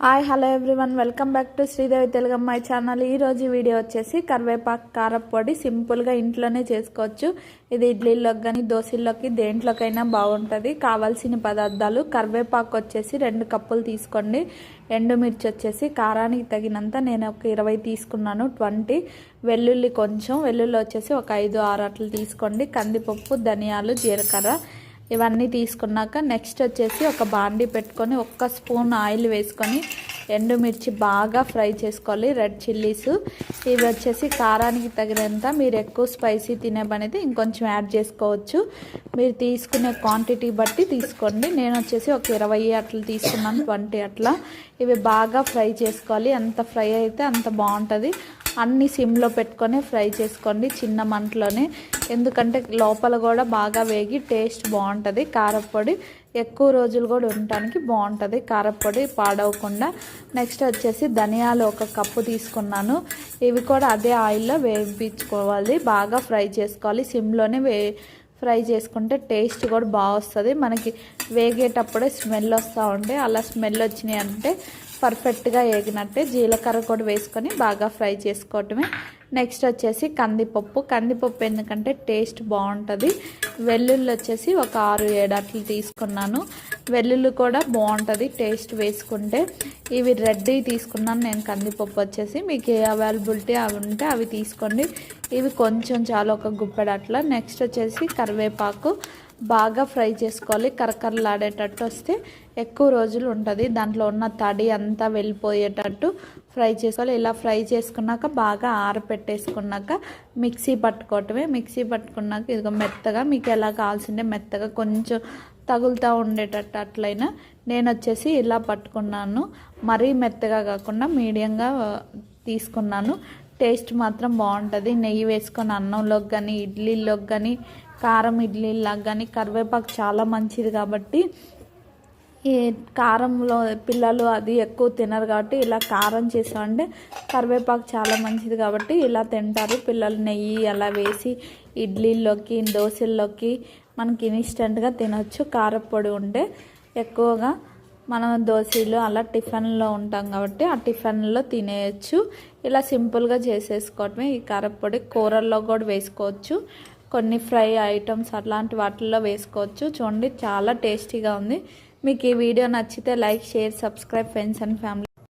Hi hello everyone. Welcome back to Sridevi తెలుగమ్మాయి channel. ఈ రోజు video వచ్చేసి కరివేపాకు కారపొడి సింపుల్గా ఇంట్లోనే చేసుకోవచ్చు. ఇది ఇడ్లీలోకి కానీ దోశల్లోకి దేంట్లోకైనా బాగుంటుంది. కావాల్సిన పదార్థాలు కరివేపాకు వచ్చేసి రెండు కప్పులు తీసుకోండి. ఎండుమిర్చి వచ్చేసి కారానికి తగినంత నేను ఒక ఇరవై తీసుకున్నాను ట్వంటీ. వెల్లుల్లి కొంచెం వెల్లుల్లి వచ్చేసి ఒక ఐదు ఆరు అట్లు తీసుకోండి. కందిపప్పు ధనియాలు జీలకర్ర ఇవన్నీ తీసుకున్నాక నెక్స్ట్ వచ్చేసి ఒక బాండీ పెట్టుకొని ఒక్క స్పూన్ ఆయిల్ వేసుకొని ఎండుమిర్చి బాగా ఫ్రై చేసుకోవాలి రెడ్ చిల్లీస్. ఇవి వచ్చేసి కారానికి తగినంత మీరు ఎక్కువ స్పైసీ తినే ఇంకొంచెం యాడ్ చేసుకోవచ్చు. మీరు తీసుకునే క్వాంటిటీ బట్టి తీసుకోండి. నేను వచ్చేసి ఒక ఇరవై అట్లా తీసుకున్నాను ట్వంటీ అట్లా. ఇవి బాగా ఫ్రై చేసుకోవాలి. ఎంత ఫ్రై అయితే అంత బాగుంటుంది. అన్ని సిమ్లో పెట్టుకొని ఫ్రై చేసుకోండి చిన్న మంటలోనే. ఎందుకంటే లోపల కూడా బాగా వేగి టేస్ట్ బాగుంటుంది. కారపొడి ఎక్కువ రోజులు కూడా ఉండటానికి బాగుంటుంది. కారపొడి పాడవకుండా. నెక్స్ట్ వచ్చేసి ధనియాలు ఒక కప్పు తీసుకున్నాను. ఇవి కూడా అదే ఆయిల్లో వేయించుకోవాలి. బాగా ఫ్రై చేసుకోవాలి. సిమ్లోనే వే ఫ్రై చేసుకుంటే టేస్ట్ కూడా బాగా వస్తుంది. మనకి వేగేటప్పుడే స్మెల్ వస్తూ ఉంటే అలా స్మెల్ వచ్చినాయి అంటే పర్ఫెక్ట్గా వేగినట్టే జీలకర్ర కూడా వేసుకొని బాగా ఫ్రై చేసుకోవటమే. నెక్స్ట్ వచ్చేసి కందిపప్పు. కందిపప్పు ఎందుకంటే టేస్ట్ బాగుంటుంది. వెల్లుల్లి వచ్చేసి ఒక ఆరు ఏడు అట్లు తీసుకున్నాను. వెల్లుల్లి కూడా బాగుంటుంది. టేస్ట్ వేసుకుంటే ఇవి రెడ్డి తీసుకున్నాను నేను కందిపప్పు వచ్చేసి. మీకు ఏ అవైలబిలిటీ అవి ఉంటే అవి తీసుకోండి. ఇవి కొంచెం చాలా ఒక గుప్పెడు అట్లా. నెక్స్ట్ వచ్చేసి కరివేపాకు బాగా ఫ్రై చేసుకోవాలి. కరకరలాడేటట్టు వస్తే ఎక్కువ రోజులు ఉంటుంది. దాంట్లో ఉన్న తడి అంతా వెళ్ళిపోయేటట్టు ఫ్రై చేసుకోవాలి. ఇలా ఫ్రై చేసుకున్నాక బాగా ఆరపెట్టేసుకున్నాక మిక్సీ పట్టుకోవటమే. మిక్సీ పట్టుకున్నాక ఇదిగో మెత్తగా మీకు ఎలా కావాల్సిందే మెత్తగా కొంచెం తగులుతూ ఉండేటట్టు అట్లయినా నేను వచ్చేసి ఇలా పట్టుకున్నాను. మరీ మెత్తగా కాకుండా మీడియంగా తీసుకున్నాను. టేస్ట్ మాత్రం బాగుంటుంది. నెయ్యి వేసుకొని అన్నంలోకి కానీ ఇడ్లీలోకి కానీ కారం ఇడ్లీలాగా కానీ కరివేపాకు చాలా మంచిది కాబట్టి ఈ కారంలో పిల్లలు అది ఎక్కువ తినరు కాబట్టి ఇలా కారం చేసామంటే కరివేపాకు చాలా మంచిది కాబట్టి ఇలా తింటారు. పిల్లలు నెయ్యి అలా వేసి ఇడ్లీల్లోకి దోశల్లోకి మనకి ఇన్స్టెంట్గా తినొచ్చు. కారపొడి ఉంటే ఎక్కువగా మనం దోశలు అలా టిఫిన్లో ఉంటాం కాబట్టి ఆ టిఫిన్లో తినేయచ్చు. ఇలా సింపుల్గా చేసేసుకోవటమే ఈ కారపొడి. కూరల్లో కూడా వేసుకోవచ్చు. కొన్ని ఫ్రై ఐటమ్స్ అట్లాంటి వాటిల్లో వేసుకోవచ్చు. చూడండి చాలా టేస్టీగా ఉంది. మీకు ఈ వీడియో నచ్చితే like share subscribe friends and family.